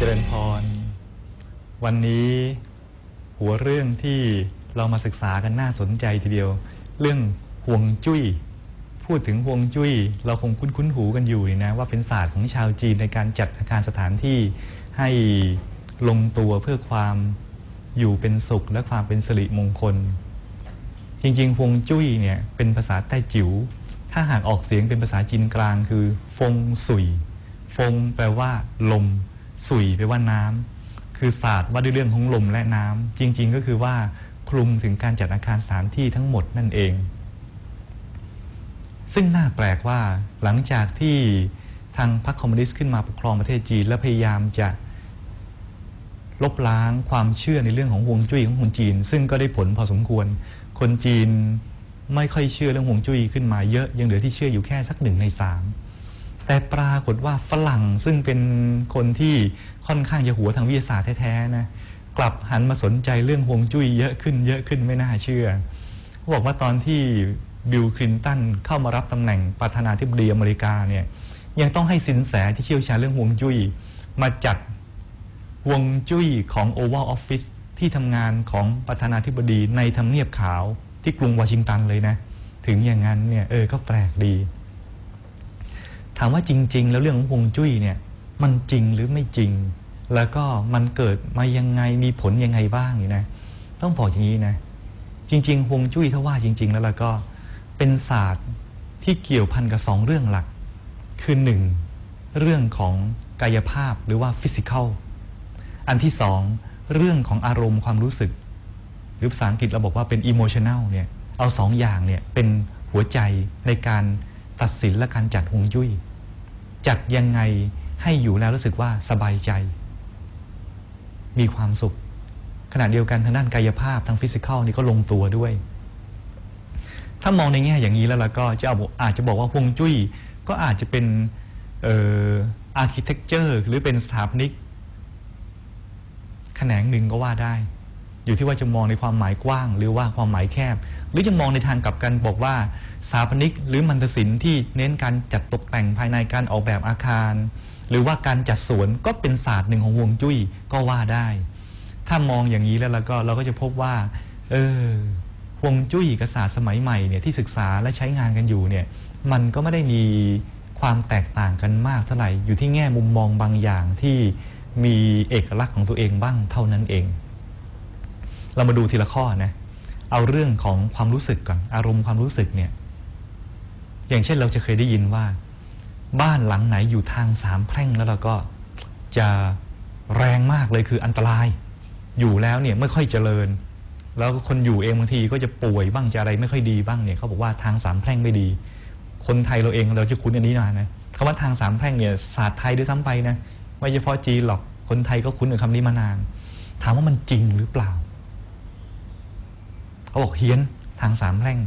เจริญพร วันนี้หัวเรื่องที่เรามาศึกษากันน่าสนใจทีเดียว เรื่องห่วงจุ้ย พูดถึงห่วงจุ้ย เราคงคุ้นคุ้นหูกันอยู่นะว่าเป็นศาสตร์ของชาวจีนในการจัดอาคารสถานที่ให้ลงตัวเพื่อความอยู่เป็นสุขและความเป็นสิริมงคล จริงๆฮวงจุ้ยเนี่ยเป็นภาษาใต้จิ๋วถ้าหากออกเสียงเป็นภาษาจีนกลางคือ ฟงสุย ฟงแปลว่า ลม สุยแปว่าน้ำคือศาสตร์ว่าด้วยเรื่องของลมและน้ำจริง ๆ ก็คือว่าคลุมถึงการจัดอาคารสถานที่ทั้งหมดนั่นเอง ซึ่งน่าแปลกว่าหลังจากที่ทางพรรคคอมมิวนิสต์ขึ้นมาปกครองประเทศจีน และพยายามจะลบล้างความเชื่อในเรื่องของฮวงจุ้ยของคนจีน ซึ่งก็ได้ผลพอสมควร คนจีนไม่ค่อยเชื่อเรื่องฮวงจุ้ยขึ้นมาเยอะยังเหลือที่เชื่ออยู่แค่สักหนึ่งในสาม แต่ปรากฏว่าฝรั่งซึ่งเป็นคนที่ค่อนข้างจะหัวทางวิทยาศาสตร์แท้ๆนะกลับหันมาสนใจเรื่องฮวงจุ้ยเยอะขึ้นเยอะขึ้นไม่น่าเชื่อเขาบอกว่าตอนที่บิลคลินตันเข้ามารับตำแหน่งประธานาธิบดีอเมริกาเนี่ยยังต้องให้สินแสที่เชี่ยวชาญเรื่องฮวงจุ้ยมาจัดฮวงจุ้ยของ Oval Office ที่ทำงานของประธานาธิบดีในทำเนียบขาวที่กรุงวอชิงตันเลยนะ ถึงอย่างนั้นเนี่ยเออก็แปลกดี ถามว่าจริง ๆ แล้วเรื่องของฮวงจุ้ยเนี่ยมันจริงหรือไม่จริง แล้วก็มันเกิดมายังไงมีผลยังไงบ้างนี่นะต้องบอกอย่างนี้นะจริงๆฮวงจุ้ยถ้าว่าจริง ๆ แล้วล่ะก็เป็นศาสตร์ที่เกี่ยวพันกับสองเรื่องหลัก คือหนึ่งเรื่องของกายภาพหรือว่าฟิสิก a l อันที่สองเรื่องของอารมณ์ความรู้สึก หรือภาษาอังกฤษเราบอกว่าเป็น emotional เนี่ยเอาสองอย่างเนี่ยเป็นหัวใจในการตัดสินและการจัดฮวงจุ้ย จัดยังไงให้อยู่แล้วรู้สึกว่าสบายใจ มีความสุข ขณะเดียวกันทางด้านกายภาพทางฟิสิก a l นี่ก็ลงตัวด้วย ถ้ามองในแง่อย่างนี้แล้วเราก็จะเอาอาจจะบอกว่าฮวงจุ้ยก็อาจจะเป็นเอ่ออาร์เคเต็กเจอร์หรือเป็นสถาปนิกแขนงหนึ่งก็ว่าได้ อยู่ที่ว่าจะมองในความหมายกว้าง หรือว่าความหมายแคบ หรือจะมองในทางกลับกันบอกว่าสถาปนิกหรือมันตศิลป์ที่เน้นการจัดตกแต่งภายในการออกแบบอาคาร หรือว่าการจัดสวนก็เป็นศาสตร์หนึ่งของฮวงจุ้ยก็ว่าได้ ถ้ามองอย่างนี้แล้วเราก็เราก็จะพบว่า เออฮวงจุ้ยกับศาสตร์สมัยใหม่เนี่ยที่ศึกษาและใช้งานกันอยู่เนี่ยมันก็ไม่ได้มีความแตกต่างกันมากเท่าไหร่อยู่ที่แง่มุมมองบางอย่างที่มีเอกลักษณ์ของตัวเองบ้างเท่านั้นเอง เรามาดูทีละข้อนะ เอาเรื่องของความรู้สึกก่อนอารมณ์ความรู้สึกเนี่ย อย่างเช่นเราจะเคยได้ยินว่า บ้านหลังไหนอยู่ทางสามแพร่งแล้วเราก็จะแรงมากเลยคืออันตราย อยู่แล้วเนี่ยไม่ค่อยเจริญ แล้วคนอยู่เองบางทีก็จะป่วยบ้างจะอะไรไม่ค่อยดีบ้างเนี่ยเขาบอกว่าทางสามแพร่งไม่ดี คนไทยเราเองเราจะคุ้นอันนี้มานะคำว่าทางสามแพร่งเนี่ยศาสตร์ไทยด้วยซ้ำไปนะไม่เฉพาะจีนหรอกคนไทยก็คุ้นกับคำนี้มานาน ถามว่ามันจริงหรือเปล่า เขาบอกเฮี้ยนทางสามแพร่ง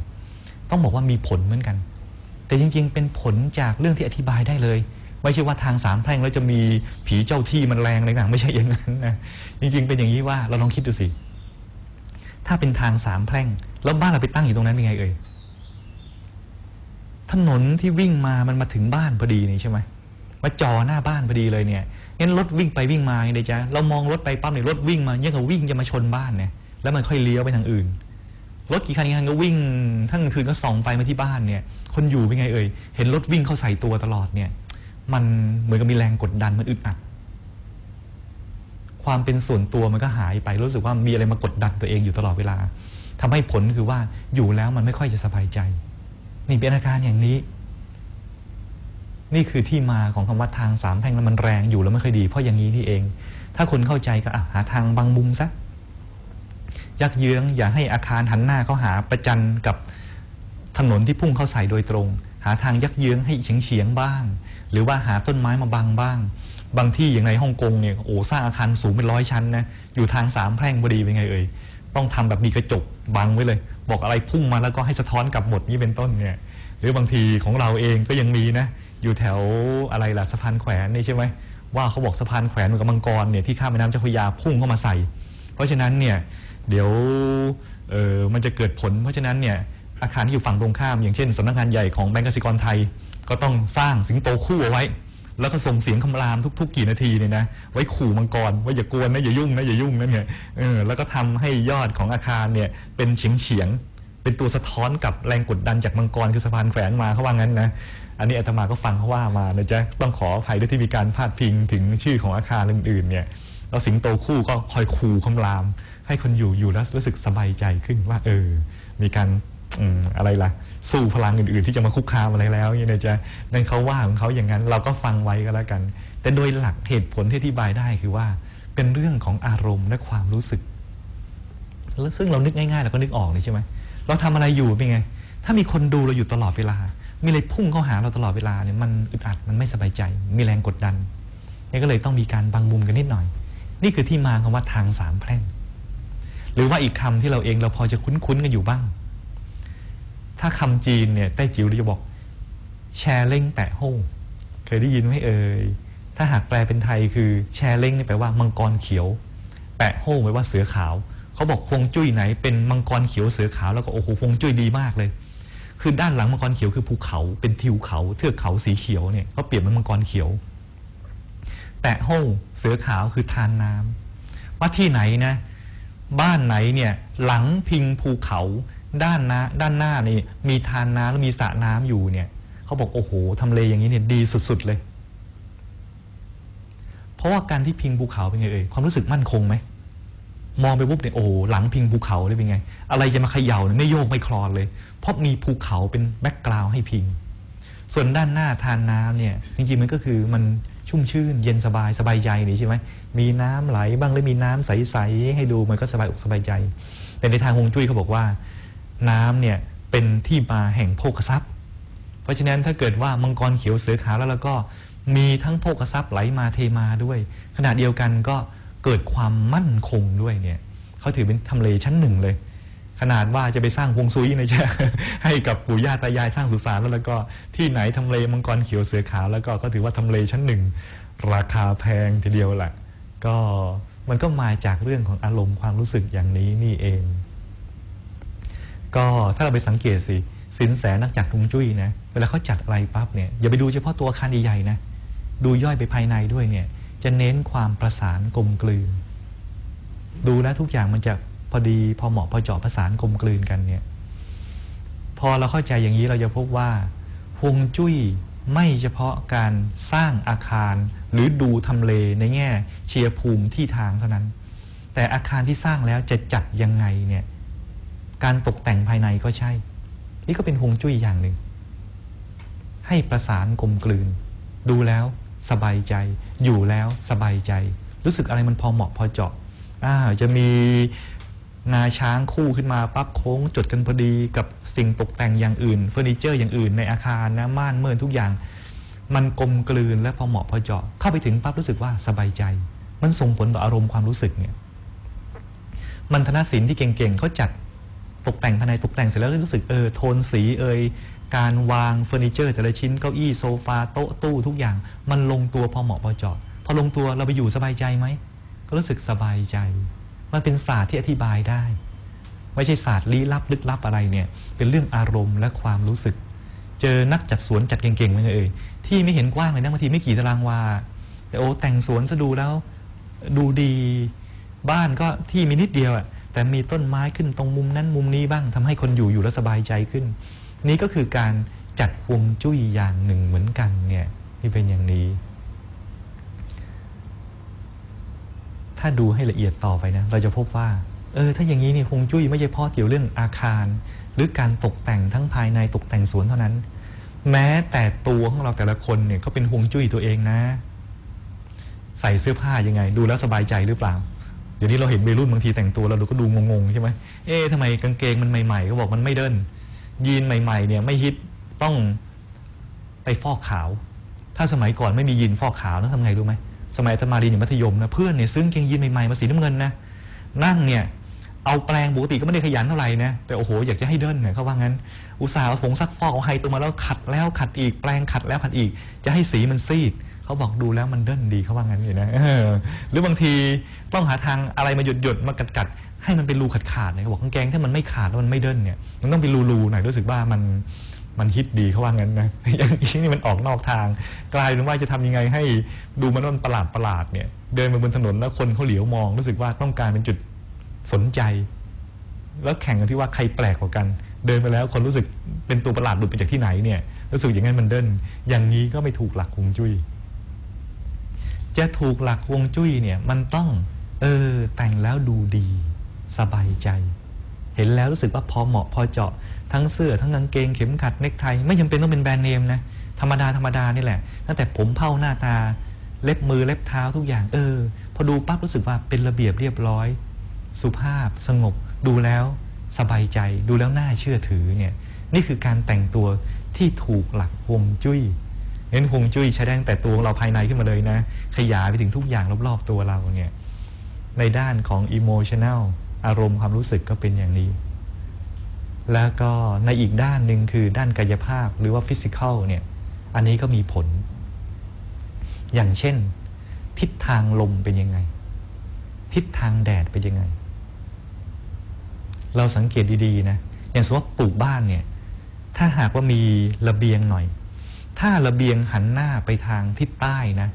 ต้องบอกว่ามีผลเหมือนกัน แต่จริง ๆ เป็นผลจากเรื่องที่อธิบายได้เลย ไม่ใช่ว่าทางสามแพร่งแล้วจะมีผีเจ้าที่มันแรงอะไรต่างไม่ใช่อย่างนั้นนะจริง ๆ เป็นอย่างนี้ว่าเราลองคิดดูสิถ้าเป็นทางสามแพร่ง แล้วบ้านเราไปตั้งอยู่ตรงนั้นเป็นไงเอ่ยถนนที่วิ่งมามันมาถึงบ้านพอดีนี่ใช่ไหมมาจอหน้าบ้านพอดีเลยเนี่ยงั้นรถวิ่งไปวิ่งมาไงเดจ๊ะเรามองรถไปปั๊บเนี่ยรถวิ่งมาเนี่ยเขาวิ่งจะมาชนบ้านเนี่ยแล้วมันค่อยเลี้ยวไปทางอื่น รถกี่คันกี่คันก็วิ่ง ทั้งกลางคืนก็ส่องไฟมาที่บ้านเนี่ย คนอยู่เป็นไงเอ่ย เห็นรถวิ่งเข้าใส่ตัวตลอดเนี่ย มันเหมือนกับมีแรงกดดันมันอึดอัด ความเป็นส่วนตัวมันก็หายไป รู้สึกว่ามีอะไรมากดดันตัวเองอยู่ตลอดเวลาทำให้ผลคือว่าอยู่แล้วมันไม่ค่อยจะสบายใจ นี่เป็นอาการอย่างนี้ นี่คือที่มาของคำว่าทางสามแพ่งแล้วมันแรงอยู่แล้วไม่ค่อยดี เพราะอย่างนี้นี่เอง ถ้าคนเข้าใจก็อะหาทางบางมุมซะ ยักเยื้องอย่าให้อาคารหันหน้าเข้าหาประจันกับถนนที่พุ่งเข้าใส่โดยตรง หาทางยักเยื้องให้เฉียงเฉียงๆบ้าง หรือว่าหาต้นไม้มาบังบ้าง บางที่อย่างในฮ่องกงเนี่ยโอ้สร้างอาคารสูงเป็นร้อยชั้นนะอยู่ทางสามแพร่งพอดีเป็นไงเอ่ยต้องทำแบบมีกระจกบังไว้เลย บอกอะไรพุ่งมาแล้วก็ให้สะท้อนกลับหมดนี่เป็นต้นเนี่ยหรือบางทีของเราเองก็ยังมีนะอยู่แถวอะไรล่ะสะพานแขวนนี่ใช่ไหมว่าเขาบอกสะพานแขวนเหมือนกับมังกรเนี่ยที่ข้ามแม่น้ำเจ้าพระยาพุ่งเข้ามาใส่ เพราะฉะนั้นเนี่ย เดี๋ยวเออมันจะเกิดผล เพราะฉะนั้นเนี่ยอาคารที่อยู่ฝั่งตรงข้าม อย่างเช่นสำนักงานใหญ่ของแบงก์กสิกรไทย ก็ต้องสร้างสิงโตคู่เอาไว้ แล้วก็ส่งเสียงคำรามทุกๆ กี่นาทีเนี่ยนะไว้ขู่มังกรว่าอย่ากวนนะอย่ายุ่งนะอย่ายุ่งนะเนี่ยเออแล้วก็ทำให้ยอดของอาคารเนี่ยเป็นเฉียงเฉียงๆเป็นตัวสะท้อนกับแรงกดดันจากมังกรคือสะพานแขวนมาเขาว่างั้นนะอันนี้อาตมาก็ฟังเขาว่ามานะจ๊ะต้องขออภัยด้วยที่มีการพาดพิงถึงชื่อของอาคารอื่นๆเนี่ย แล้วสิงโตคู่ก็คอยขู่คำราม ให้คนอยู่อยู่แล้วรู้สึกสบายใจขึ้นว่า เออ มีการอืมอะไรล่ะ สู้พลังอื่นๆ ที่จะมาคุกคามอะไรแล้วเนี่ยนะจ๊ะนั่นเขาว่าของเขาอย่างนั้นเราก็ฟังไว้ก็แล้วกัน แต่โดยหลักเหตุผลที่อธิบายได้คือว่า เป็นเรื่องของอารมณ์และความรู้สึกแล้วซึ่งเรานึกง่ายๆเราก็นึกออกนี่ใช่ไหมเราทำอะไรอยู่เป็นไง ถ้ามีคนดูเราอยู่ตลอดเวลา มีอะไรพุ่งเข้าหาเราตลอดเวลาเนี่ยมันอึดอัดมันไม่สบายใจ มีแรงกดดันนี่ก็เลยต้องมีการบังมุมกันนิดหน่อย นี่คือที่มาคำว่าทางสามแพร่ง หรือว่าอีกคำที่เราเองเราพอจะคุ้นๆกันอยู่บ้าง ถ้าคำจีนเนี่ยใต้จิ๋วเราจะบอก แชร์เล้งแปะโฮ่เคยได้ยินไหมเอ่ยถ้าหากแปลเป็นไทยคือแชร์เล้งนี่แปลว่ามังกรเขียว แปะโฮ่แปลว่าเสือขาว เขาบอกฮวงจุ้ยไหนเป็นมังกรเขียวเสือขาวแล้วก็โอ้โหฮวงจุ้ยดีมากเลย คือด้านหลังมังกรเขียวคือภูเขาเป็นทิวเขาเทือกเขาสีเขียวเนี่ยเขาเปรียบเหมือนมังกรเขียว แปะโฮ่เสือขาวคือทานน้ำว่าที่ไหนนะ บ้านไหนเนี่ยหลังพิงภูเขาด้านนะด้านหน้านี่มีทานน้ำแล้วมีสระน้ำอยู่เนี่ยเขาบอกโอ้โหทำเลอย่างนี้เนี่ยดีสุด ๆเลย เพราะว่าการที่พิงภูเขาเป็นไงเอ่ยความรู้สึกมั่นคงไหมมองไปปุ๊บเนี่ยโอ้หลังพิงภูเขาเลยเป็นไง อะไรจะมาเขย่าเนี่ยไม่โยกไม่คลอนเลย เพราะมีภูเขาเป็นแบ็กกราวให้พิง ส่วนด้านหน้าทานน้ำเนี่ยจริงๆมันก็คือมัน ชุ่มชื่น เย็นสบายสบายใจนี่ใช่ไหมมีน้ำไหลบ้างแล้วมีน้ำใสๆให้ดูมันก็สบายอกสบายใจ แต่ในทางฮวงจุ้ยเขาบอกว่า น้ำเนี่ยเป็นที่มาแห่งโภคทรัพย์ เพราะฉะนั้นถ้าเกิดว่ามังกรเขียวเสือขาวแล้วแล้วก็มีทั้งโภคทรัพย์ไหลมาเทมาด้วย ขณะเดียวกันก็เกิดความมั่นคงด้วยเนี่ยเขาถือเป็นทำเลชั้นหนึ่งเลย ขนาดว่าจะไปสร้างฮวงซุยนะจ๊ะให้กับปู่ย่าตายายสร้างสุสานแล้วแล้วก็ที่ไหนทำเลมังกรเขียวเสือขาวแล้วก็ก็ถือว่าทำเลชั้นหนึ่งราคาแพงทีเดียวแหละก็มันก็มาจากเรื่องของอารมณ์ความรู้สึกอย่างนี้นี่เอง ก็ถ้าเราไปสังเกตสิสินแสนักจัดฮวงจุ้ยนะเวลาเขาจัดอะไรปั๊บเนี่ยอย่าไปดูเฉพาะตัวอาคารใหญ่ๆนะดูย่อยไปภายในด้วยเนี่ยจะเน้นความประสานกลมกลืน ดูแล้วทุกอย่างมันจะ พอดีพอเหมาะพอเจาะประสานกลมกลืนกันเนี่ยพอเราเข้าใจอย่างนี้เราจะพบว่าฮวงจุ้ยไม่เฉพาะการสร้างอาคารหรือดูทำเลในแง่เชียร์ภูมิที่ทางเท่านั้น แต่อาคารที่สร้างแล้วจะจัดยังไงเนี่ยการตกแต่งภายในก็ใช่ นี่ก็เป็นฮวงจุ้ยอย่างหนึ่ง ให้ประสานกลมกลืน ดูแล้วสบายใจ อยู่แล้วสบายใจ รู้สึกอะไรมันพอเหมาะพอเจาะอ่าจะมี งาช้างคู่ขึ้นมาปั๊บโค้งจดกันพอดีกับสิ่งตกแต่งอย่างอื่นเฟอร์นิเจอร์อย่างอื่นในอาคารนะม่านเมินทุกอย่าง มันกลมกลืนและพอเหมาะพอเจาะเข้าไปถึงปั๊บรู้สึกว่าสบายใจ มันส่งผลต่ออารมณ์ความรู้สึกเนี่ยมันธนศิลป์ที่เก่งๆเขาจัดตกแต่งภายในตกแต่งเสร็จแล้วรู้สึกเออโทนสีเอยการวางเฟอร์นิเจอร์ แต่ละชิ้นเก้าอี้โซฟาโต๊ะตู้ทุกอย่าง มันลงตัวพอเหมาะพอเจาะพอลงตัวเราไปอยู่สบายใจไหมก็รู้สึกสบายใจ มันเป็นศาสตร์ที่อธิบายได้ ไม่ใช่ศาสตร์ลี้ลับลึกลับอะไรเนี่ย เป็นเรื่องอารมณ์และความรู้สึก เจอนักจัดสวนจัดเก่งๆไหมเอ่ยที่ไม่เห็นกว้างเลยนะบางทีไม่กี่ตารางวา แต่โอ้แต่งสวนซะดูแล้ว ดูดีบ้านก็ที่มีนิดเดียวอะแต่มีต้นไม้ขึ้นตรงมุมนั้นมุมนี้บ้างทำให้คนอยู่อยู่แล้วสบายใจขึ้น นี่ก็คือการจัดฮวงจุ้ยอย่างหนึ่งเหมือนกันเนี่ยที่เป็นอย่างนี้ ถ้าดูให้ละเอียดต่อไปนะเราจะพบว่าเออถ้าอย่างนี้เนี่ยฮวงจุ้ยไม่ใช่เฉพาะเกี่ยวเรื่องอาคาร หรือการตกแต่งทั้งภายในตกแต่งสวนเท่านั้น แม้แต่ตัวของเราแต่ละคนเนี่ยก็เป็นฮวงจุ้ยตัวเองนะ ใส่เสื้อผ้ายังไง ดูแล้วสบายใจหรือเปล่าเดี๋ยวนี้เราเห็นวัยรุ่นบางทีแต่งตัวเราดูก็ดูงงๆใช่ไหมเอ๊ะทำไมกางเกงมันใหม่ๆก็บอกมันไม่เดินยีนใหม่ๆเนี่ยไม่ฮิตต้องไปฟอกขาว ถ้าสมัยก่อนไม่มียีนฟอกขาวนะทำไงรู้ไหม สมัยอาตมารีอยู่มัธยมนะเพื่อนเนี่ยซื้อกางเกงยีนใหม่ๆมาสีน้ำเงินนะนั่งเนี่ยเอาแปรงปกติก็ไม่ได้ขยันเท่าไหร่นะแต่โอ้โหอยากจะให้เดินเนี่ยเขาว่างั้น อุตส่าห์เอาผงซักฟอกเอาไฮตัวมาแล้วขัดแล้วขัดอีกแปรงขัดแล้วขัดอีก จะให้สีมันซีดเขาบอกดูแล้วมันเดินดีเขาว่างั้นอยู่นะหรือบางทีต้องหาทางอะไรมาหยดหยดมากัดกัดให้มันเป็นรูขาดขาดๆเนี่ยเขาบอกกางเกงถ้ามันไม่ขาดแล้วมันไม่เดินเนี่ยมันต้องเป็นรูๆหน่อยรู้สึกว่ามัน มันฮิตดีเขาว่างั้นนะ อย่างนี้นี่มันออกนอกทาง กลายเป็นว่าจะทำยังไงให้ดูมันมันประหลาดประหลาดเนี่ย เดินมาบนถนนแล้วคนเขาเหลียวมอง รู้สึกว่าต้องการเป็นจุดสนใจ แล้วแข่งกันที่ว่าใครแปลกกว่ากัน เดินไปแล้วคนรู้สึกเป็นตัวประหลาดหลุดไปจากที่ไหนเนี่ยรู้สึกอย่างนั้นมันเดินอย่างนี้ก็ไม่ถูกหลักฮวงจุ้ยจะถูกหลักฮวงจุ้ยเนี่ยมันต้อง เออแต่งแล้วดูดี สบายใจ เห็นแล้วรู้สึกว่าพอเหมาะพอเจาะทั้งเสื้อทั้งกางเกงเข็มขัดเนคไทไม่จำเป็นต้องเป็นแบรนด์เนมนะธรรมดาธรรมดานี่แหละ ตั้งแต่ผมเผ้าหน้าตา เล็บมือเล็บเท้าทุกอย่างเออ พอดูปั๊บรู้สึกว่าเป็นระเบียบเรียบร้อย สุภาพสงบ ดูแล้วสบายใจดูแล้วน่าเชื่อถือเนี่ยนี่คือการแต่งตัวที่ถูกหลักฮวงจุ้ยเน้นฮวงจุ้ยใช้ได้ตั้งแต่ตัวของเราภายในขึ้นมาเลยนะ ขยายไปถึงทุกอย่างรอบๆตัวเราเนี่ยในด้านของ emotional อารมณ์ความรู้สึกก็เป็นอย่างนี้ แล้วก็ในอีกด้านหนึ่งคือด้านกายภาพหรือว่า physical เนี่ย อันนี้ก็มีผล อย่างเช่น ทิศทางลมเป็นยังไง ทิศทางแดดเป็นยังไง เราสังเกตดีๆนะ อย่างสมมติว่าปลูกบ้านเนี่ย ถ้าหากว่ามีระเบียงหน่อย ถ้าระเบียงหันหน้าไปทางทิศใต้นะ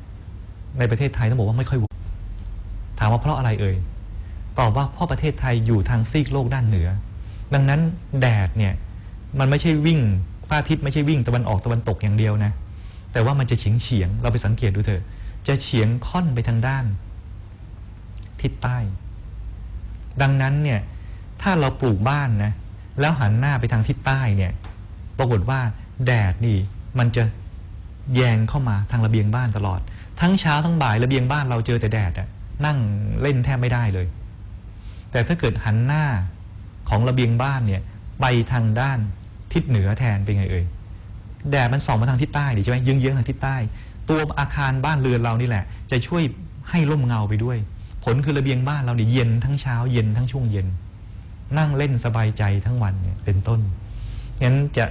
ในประเทศไทยต้องบอกว่าไม่ค่อยถามว่าเพราะอะไรเอ่ย ตอบว่าพราะประเทศไทยอยู่ทางซีกโลกด้านเหนือ ดังนั้นแดดเนี่ยมันไม่ใช่วิ่งพระอาทิตย์ไม่ใช่วิ่งตะวันออกตะวันตกอย่างเดียวนะ แต่ว่ามันจะเฉียงเฉียงเราไปสังเกตดูเถอะ จะเฉียงค่อนไปทางด้าน ทิศใต้ ดังนั้นเนี่ยถ้าเราปลูกบ้านนะแล้วหันหน้าไปทางทิศใต้เนี่ยปรากฏว่าแดดนี่มันจะแยงเข้ามาทางระเบียงบ้านตลอด ทั้งเช้าทั้งบ่ายระเบียงบ้านเราเจอแต่แดดอะนั่งเล่นแทบไม่ได้เลย แต่ถ้าเกิดหันหน้าของระเบียงบ้านเนี่ยไปทางด้านทิศเหนือแทนเป็นไงเอ่ยแดดมันส่องมาทางทิศใต้ดิใช่ไหมเยื้องๆทางทิศใต้ ตัวอาคารบ้านเรือนเรานี่แหละ จะช่วยให้ร่มเงาไปด้วย ผลคือระเบียงบ้านเราเนี่ยเย็นทั้งเช้าเย็นทั้งช่วงเย็น นั่งเล่นสบายใจทั้งวันเนี่ยเป็นต้นงั้นจะ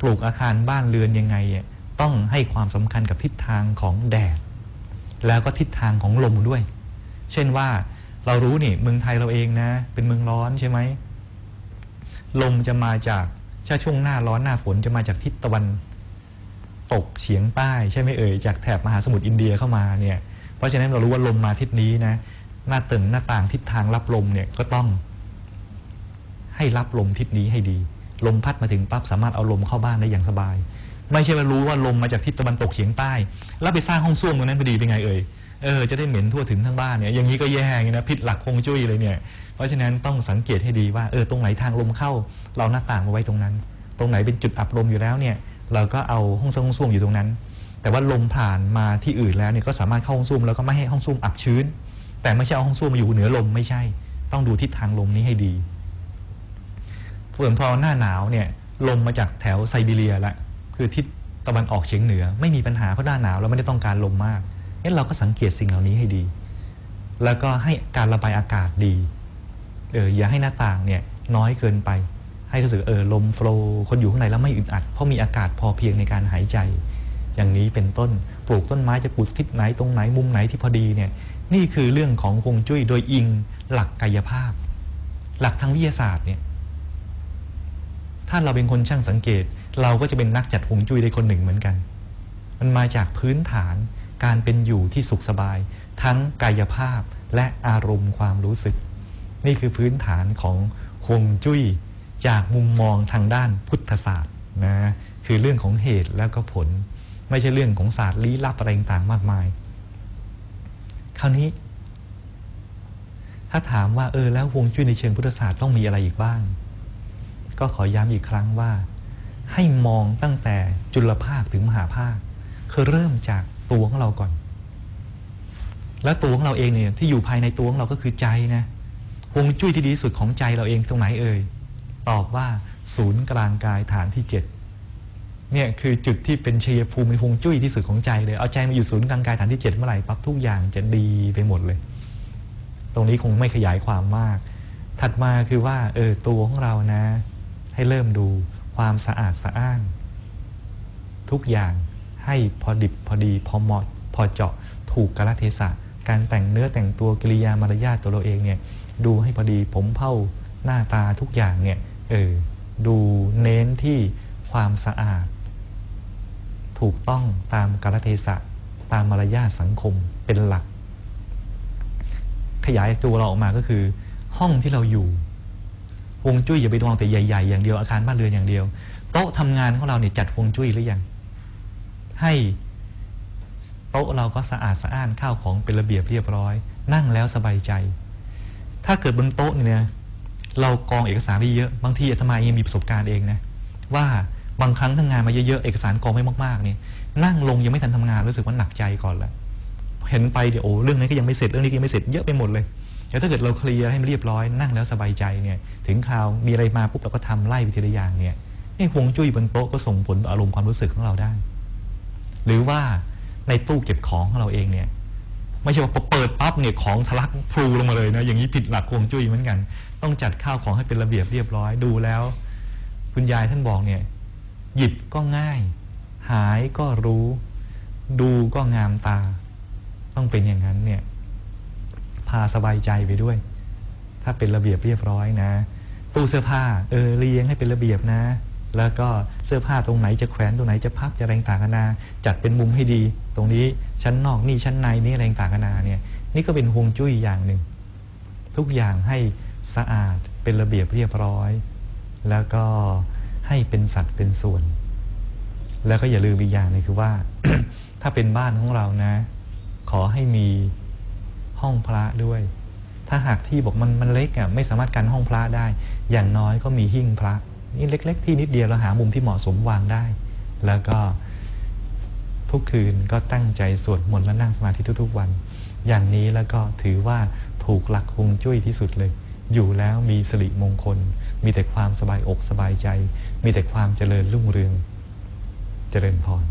ปลูกอาคารบ้านเรือนยังไงต้องให้ความสำคัญกับทิศทางของแดด แล้วก็ทิศทางของลมด้วย เช่นว่า เรารู้นี่เมืองไทยเราเองนะ เป็นเมืองร้อนใช่ไหมลมจะมาจากถ้าช่วงหน้าร้อนหน้าฝนจะมาจากทิศตะวันตกเฉียงใต้ใช่ไหมเอ่ยจากแถบมหาสมุทรอินเดียเข้ามาเนี่ย เพราะฉะนั้นเรารู้ว่าลมมาทิศนี้นะหน้าตึงหน้าต่างทิศทางรับลมเนี่ยก็ต้อง ให้รับลมทิศนี้ให้ดี ลมพัดมาถึงปั๊บสามารถเอาลมเข้าบ้านได้อย่างสบาย ไม่ใช่ว่ารู้ว่าลมมาจากทิศตะวันตกเฉียงใต้ แล้วไปสร้างห้องส้วมตรงนั้นพอดีเป็นไงเอ่ย เออจะได้เหม็นทั่วถึงทั้งบ้านเนี่ยอย่างนี้ก็แย่ไงนะผิดหลักคงจุ้ยเลยเนี่ย เพราะฉะนั้นต้องสังเกตให้ดีว่าเออตรงไหนทางลมเข้า เราหน้าต่างมาไว้ตรงนั้น ตรงไหนเป็นจุดอับลมอยู่แล้วเนี่ย เราก็เอาห้องส้วมห้องส้วมอยู่ตรงนั้น แต่ว่าลมผ่านมาที่อื่นแล้วเนี่ยก็สามารถเข้าห้องส้วมแล้วก็ไม่ให้ห้องส้วมอับชื้น แต่ไม่ใช่เอาห้องส้วมมาอยู่เหนือลมไม่ใช่ ต้องดูทิศทางลมนี้ให้ดีส่วนพอหน้าหนาวเนี่ยลมมาจากแถวไซบีเรียละคือทิศตะวันออกเฉียงเหนือ ไม่มีปัญหาเพราะหน้าหนาวเราไม่ได้ต้องการลมมาก งั้นเราก็สังเกตสิ่งเหล่านี้ให้ดี แล้วก็ให้การระบายอากาศดีเอออย่าให้หน้าต่างเนี่ยน้อยเกินไป ให้รู้สึกเออลมโฟล์คนอยู่ข้างในแล้วไม่อึดอัด เพราะมีอากาศพอเพียงในการหายใจ อย่างนี้เป็นต้นปลูกต้นไม้จะปลูกทิศไหนตรงไหนมุมไหนที่พอดีเนี่ยนี่คือเรื่องของฮวงจุ้ยโดยอิงหลักกายภาพ หลักทางวิทยาศาสตร์เนี่ยถ้าเราเป็นคนช่างสังเกต เราก็จะเป็นนักจัดฮวงจุ้ยได้คนหนึ่งเหมือนกัน มันมาจากพื้นฐาน การเป็นอยู่ที่สุขสบาย ทั้งกายภาพและอารมณ์ความรู้สึก นี่คือพื้นฐานของฮวงจุ้ยจากมุมมองทางด้านพุทธศาสตร์นะคือเรื่องของเหตุแล้วก็ผล ไม่ใช่เรื่องของศาสตร์ลี้ลับอะไรต่างๆมากมาย คราวนี้ ถ้าถามว่าเออแล้วฮวงจุ้ยในเชิงพุทธศาสตร์ต้องมีอะไรอีกบ้าง ก็ขอย้ำอีกครั้งว่า ให้มองตั้งแต่จุลภาคถึงมหาภาค คือเริ่มจาก ตัวของเราก่อน แล้วตัวของเราเองเนี่ยที่อยู่ภายในตัวของเราก็คือใจนะฮวงจุ้ยที่ดีสุดของใจเราเองตรงไหนเอ่ยตอบว่าศูนย์กลางกายฐานที่เจ็ดเนี่ยคือจุดที่เป็นเชียภูมิฮวงจุ้ยที่สุดของใจเลยเอาใจมาอยู่ศูนย์กลางกายฐานที่เจ็ดเมื่อไหร่ปั๊บทุกอย่างจะดีไปหมดเลย ตรงนี้คงไม่ขยายความมาก ถัดมาคือว่าเออตัวของเรานะ ให้เริ่มดูความสะอาดสะอ้าน ทุกอย่าง ให้พอดิบพอดีพอเหมาะพอเจาะถูกกาลเทศะการแต่งเนื้อแต่งตัวกิริยามารยาทตัวเราเองเนี่ยดูให้พอดีผมเผ้าหน้าตาทุกอย่างเนี่ยเออดูเน้นที่ความสะอาด ถูกต้องตามกาลเทศะตามมารยาทสังคมเป็นหลัก ขยายตัวเราออกมาก็คือ ห้องที่เราอยู่ฮวงจุ้ยอย่าไปมองแต่ใหญ่ ๆ อย่างเดียวอาคารบ้านเรือนอย่างเดียวโต๊ะทำงานของเราเนี่ยจัดฮวงจุ้ยหรือยัง ให้โต๊ะเราก็สะอาดสะอ้านข้าวของเป็นระเบียบเรียบร้อย นั่งแล้วสบายใจ ถ้าเกิดบนโต๊ะเนี่ยเรากองเอกสารไปเยอะบางทีอาตมาเองมีประสบการณ์เองนะว่าบางครั้งทั้งงานมาเยอะๆเอกสารกองไว้มากๆนี่นั่งลงยังไม่ทันทำงานรู้สึกว่าหนักใจก่อนละเห็นไปเดี๋ยวโอ้เรื่องนี้ก็ยังไม่เสร็จเรื่องนี้ก็ยังไม่เสร็จเยอะไปหมดเลยแต่ถ้าเกิดเราเคลียร์ให้มันเรียบร้อยนั่งแล้วสบายใจเนี่ยถึงคราวมีอะไรมาปุ๊บเราก็ทำไล่ไปทีละอย่างเนี่ยนี่วงจุ้ยบนโต๊ะก็ส่งผลต่ออารมณ์ความรู้สึกของเราได้ หรือว่าในตู้เก็บของของเราเองเนี่ย ไม่ใช่ว่าพอเปิดปั๊บเนี่ยของทะลักพลูลงมาเลยนะอย่างนี้ผิดหลักฮวงจุ้ยเหมือนกัน ต้องจัดข้าวของให้เป็นระเบียบเรียบร้อยดูแล้ว คุณยายท่านบอกเนี่ย หยิบก็ง่าย หายก็รู้ ดูก็งามตา ต้องเป็นอย่างนั้นเนี่ย พาสบายใจไปด้วย ถ้าเป็นระเบียบเรียบร้อยนะ ตู้เสื้อผ้า เออเรียงให้เป็นระเบียบนะ แล้วก็เสื้อผ้าตรงไหนจะแขวนตรงไหนจะพับจะแรงต่างกันนาจัดเป็นมุมให้ดี ตรงนี้ชั้นนอกนี่ชั้นในนี่แรงต่างกันนาเนี่ยนี่ก็เป็นฮวงจุ้ยอย่างหนึ่ง ทุกอย่างให้สะอาดเป็นระเบียบเรียบร้อย แล้วก็ให้เป็นสัดเป็นส่วน แล้วก็อย่าลืมอีกอย่างนึงคือว่า ถ้าเป็นบ้านของเรานะ ขอให้มีห้องพระด้วย ถ้าหากที่บอกมันมันเล็กอะไม่สามารถกันห้องพระได้ อย่างน้อยก็มีหิ้งพระ นี่เล็ก ๆ ที่นิดเดียวเราหามุมที่เหมาะสมวางได้ แล้วก็ทุกคืนก็ตั้งใจสวดมนต์และนั่งสมาธิทุกๆวัน อย่างนี้แล้วก็ถือว่าถูกหลักฮวงจุ้ยที่สุดเลย อยู่แล้วมีสิริมงคล มีแต่ความสบายอกสบายใจ มีแต่ความเจริญรุ่งเรือง เจริญพร